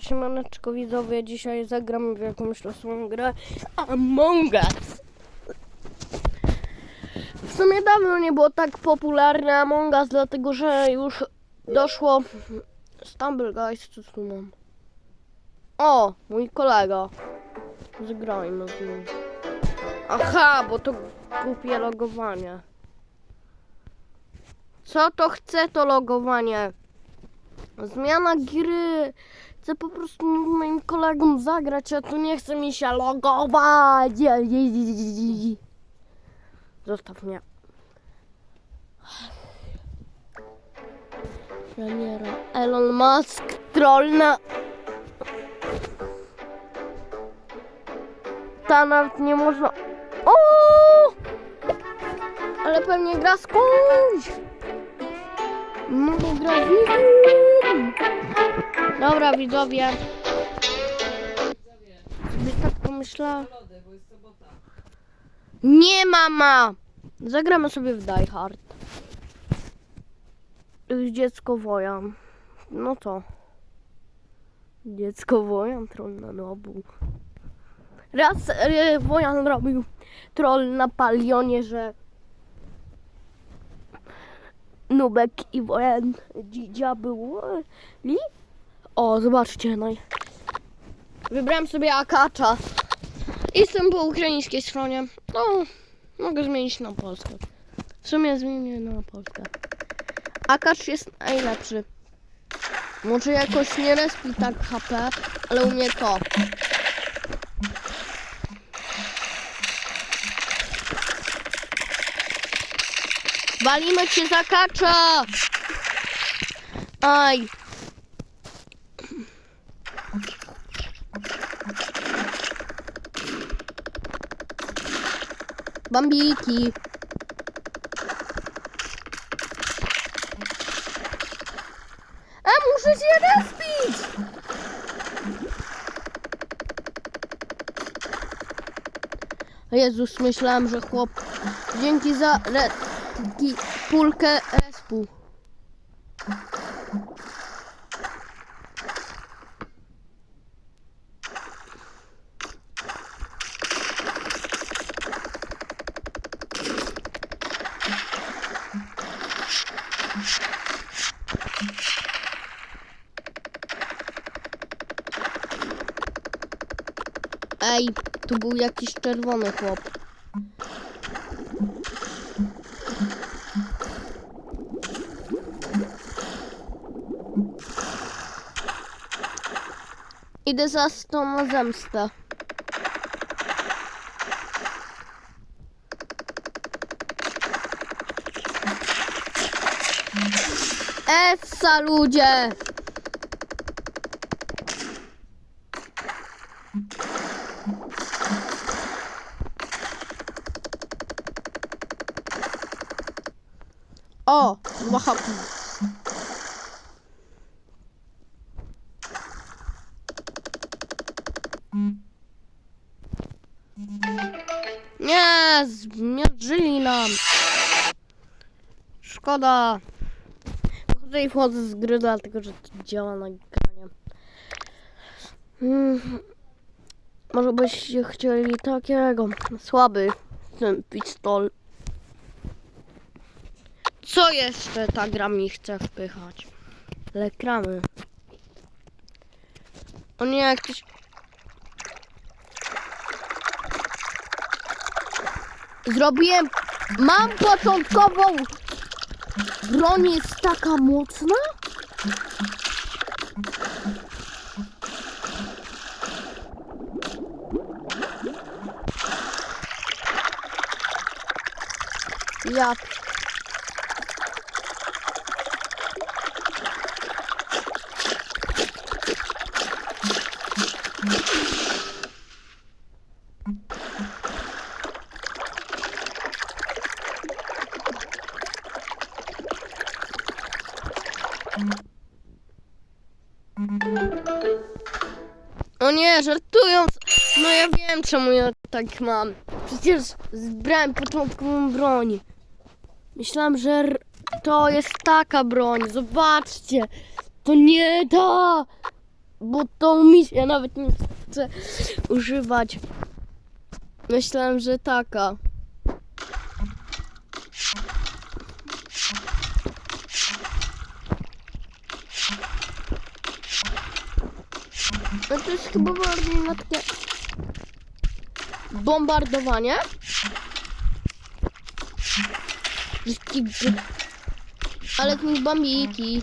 Siemaneczko widzowie, dzisiaj zagramy w jakąś losową grę Among Us. W sumie dawno nie było tak popularne Among Us, dlatego że już doszło Stumble Guys, co tu mam? O, mój kolega. Zagrajmy z nim. Aha, bo to głupie logowanie. Co to chce to logowanie? Zmiana gry. Chcę po prostu moim kolegą zagrać, a tu nie chce mi się logować. Zostaw mnie. Premiera Elon Musk troll na... Ta nawet nie można... O! Ale pewnie gra z kimś. Bo gra z nikim. Dobra widzowie. Sobie tak pomyślałam. Nie mama! Zagramy sobie w Die Hard. Dziecko wojan. No to. Dziecko wojan, troll na nobu. Raz y, wojan robił troll na palionie, że Nubek i wojan dzidzia byli. O, zobaczcie, no wybrałem sobie akacza. Jestem po ukraińskiej stronie. No, mogę zmienić na polskę. W sumie zmienię na polskę. Akacz jest najlepszy. Może jakoś nie respi tak HP, ale u mnie to. Walimy cię za kacza! Aj! Bambiki. A muszę się respić! Jezus, myślałem, że chłop. Dzięki za re... pulkę respu. Ej, tu był jakiś czerwony chłop. Idę za na zemstę. Essa ludzie! O, Wahab. Nie, Szkoda. I wchodzę z gry, dlatego że to działa nagranie. Mm. Może byście chcieli takiego. Słaby ten pistol. Co jeszcze ta gra mi chce wpychać? Lekramy. O nie, jak. Zrobiłem... Mam początkową... Broń jest taka mocna? Ja O nie, żartując. No ja wiem czemu ja tak mam. Przecież zbrałem początkową broń. Myślałam, że to jest taka broń. Zobaczcie. To nie ta. bo to mi się nawet nie chce używać. Myślałem, że taka. Jest chyba bardziej na takie bombardowanie. Ale tu bambiki.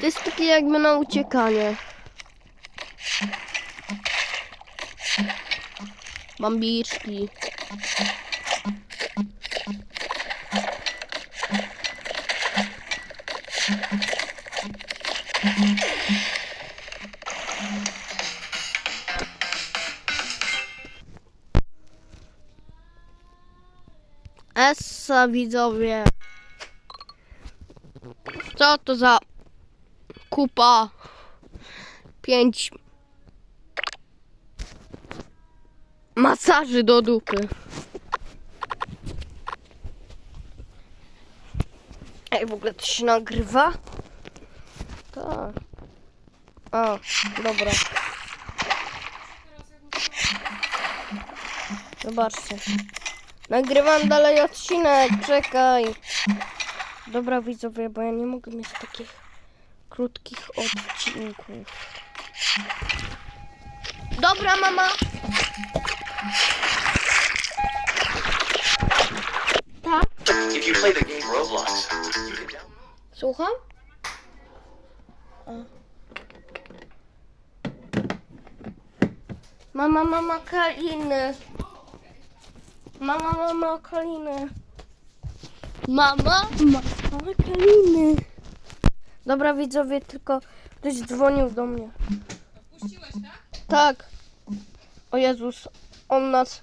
To jest takie jakby na uciekanie. Bambiczki. Essa widzowie. Co to za kupa? Pięć masaży do dupy. Ej, w ogóle to się nagrywa? Tak. Dobra. Zobaczcie. Nagrywam dalej odcinek, czekaj. Dobra widzowie, bo ja nie mogę mieć takich krótkich odcinków. Dobra mama. Tak? Słucham? A. Mama, mama kaliny. Mama, mama kaliny. Mama, mama kaliny. Dobra widzowie, tylko ktoś dzwonił do mnie. Puściłeś, tak? Tak. O Jezus, on nas...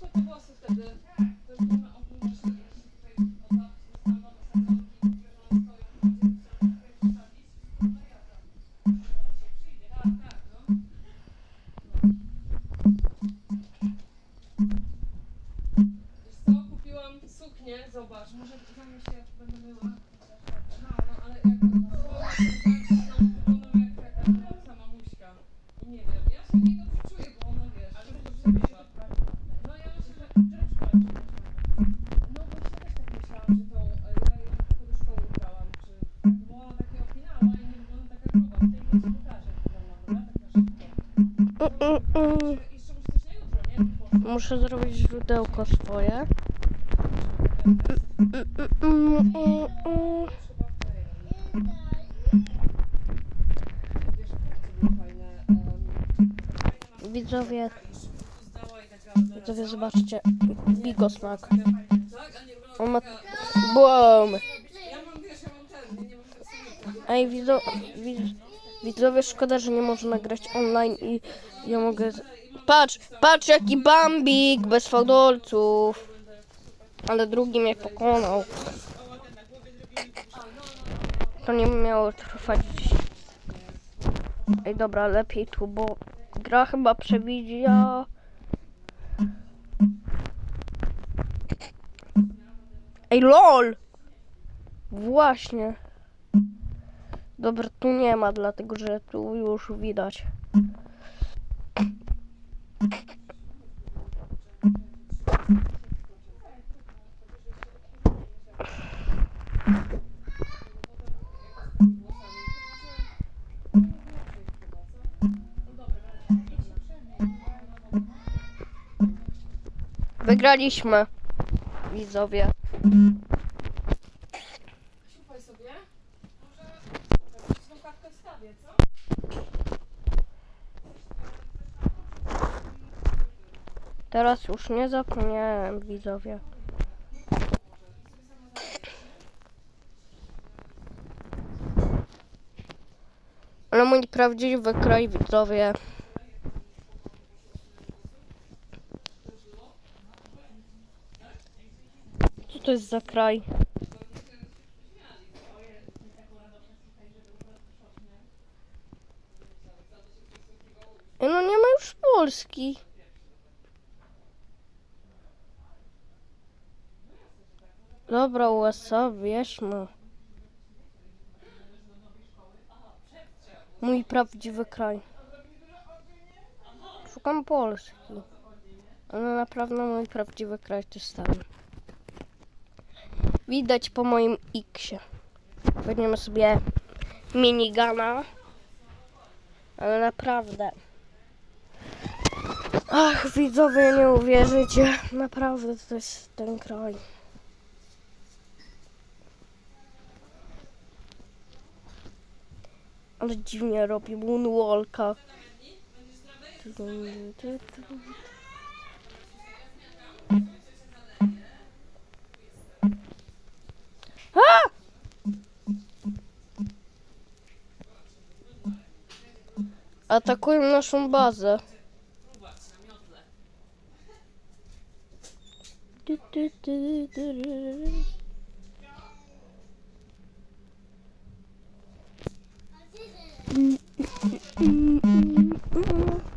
Dobra, to ja Muszę zrobić źródełko swoje. Widzowie, widzowie zobaczcie, bigosmak. On ma... Boom! Ej, widzo, widz, widzowie, szkoda, że nie można nagrać online i ja mogę... Patrz, patrz jaki bambik, bez fałdolców. Ale drugi mnie pokonał. To nie miało trwać. Ej, dobra, lepiej tu, bo gra chyba przewidziała... Ej, lol! Właśnie. Dobra, tu nie ma, dlatego że tu już widać. Wygraliśmy, widzowie. Sobie. Może jakąś tą kawkę wstawię, co? Teraz już nie zapomniałem, widzowie. Ale mój prawdziwy kraj, widzowie. Co to jest za kraj? No nie ma już Polski. Dobra, USA, bierzmy. Mój prawdziwy kraj. Szukam Polski. Ale naprawdę mój prawdziwy kraj to tam. Widać po moim X-ie. Weźmiemy sobie minigana. Ale naprawdę. Ach, widzowie, nie uwierzycie. Naprawdę to jest ten kraj. Ale dziwnie robi moonwalka. A! Atakują naszą bazę. Du, du, du, du, du. Słucham, Mm-mm-mm-mm-mm-mm.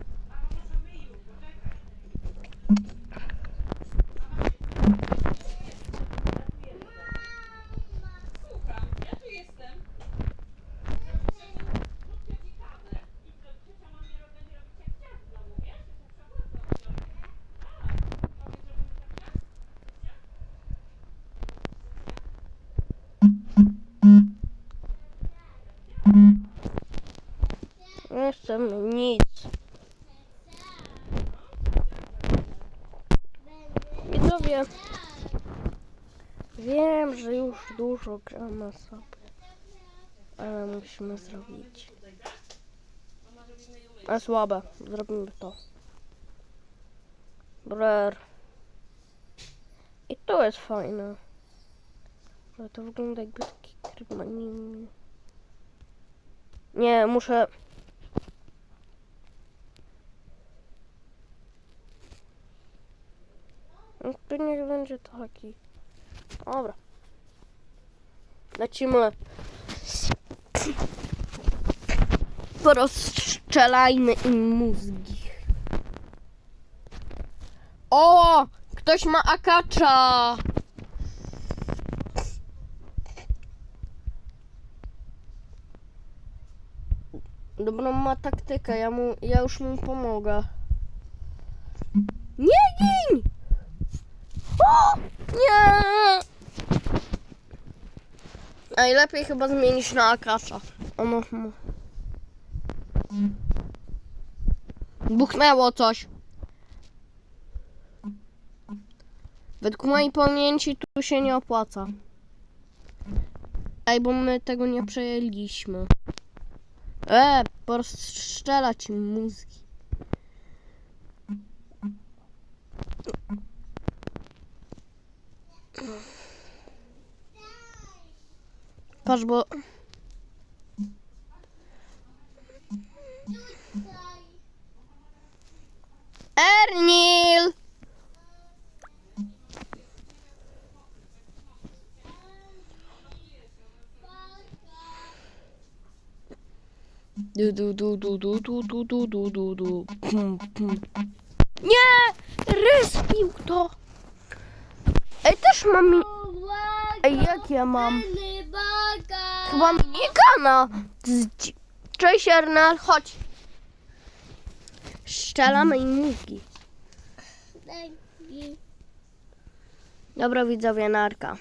Chcemy nic. Widzowie, wiem, że już dużo gramy sobie, ale musimy zrobić. A słabe, zrobimy to. Brer. I to jest fajne. Ale to wygląda jakby taki krymanin. Nie, muszę... No to niech będzie taki. Dobra. Lecimy. Porozstrzelajmy im mózgi. O! Ktoś ma akacza! Dobrą ma taktykę, ja, mu, ja już mu pomogę. Nie gin! Nie! Najlepiej chyba zmienić na akacza. Ono, no. Buchnęło coś. Według mojej pamięci tu się nie opłaca. Ej, bo my tego nie przejęliśmy. E, porozstrzelać im mózgi. Patrz, bo... Ernil! Du, du, du, du, du, du, du, du, du, du, du. Nie! Respił to! Ej, też mam. Ej, jak ja mam? Chyba minigana. Cześć Ernal, chodź. Strzelamy im mózgi. Dobra widzowie, narka.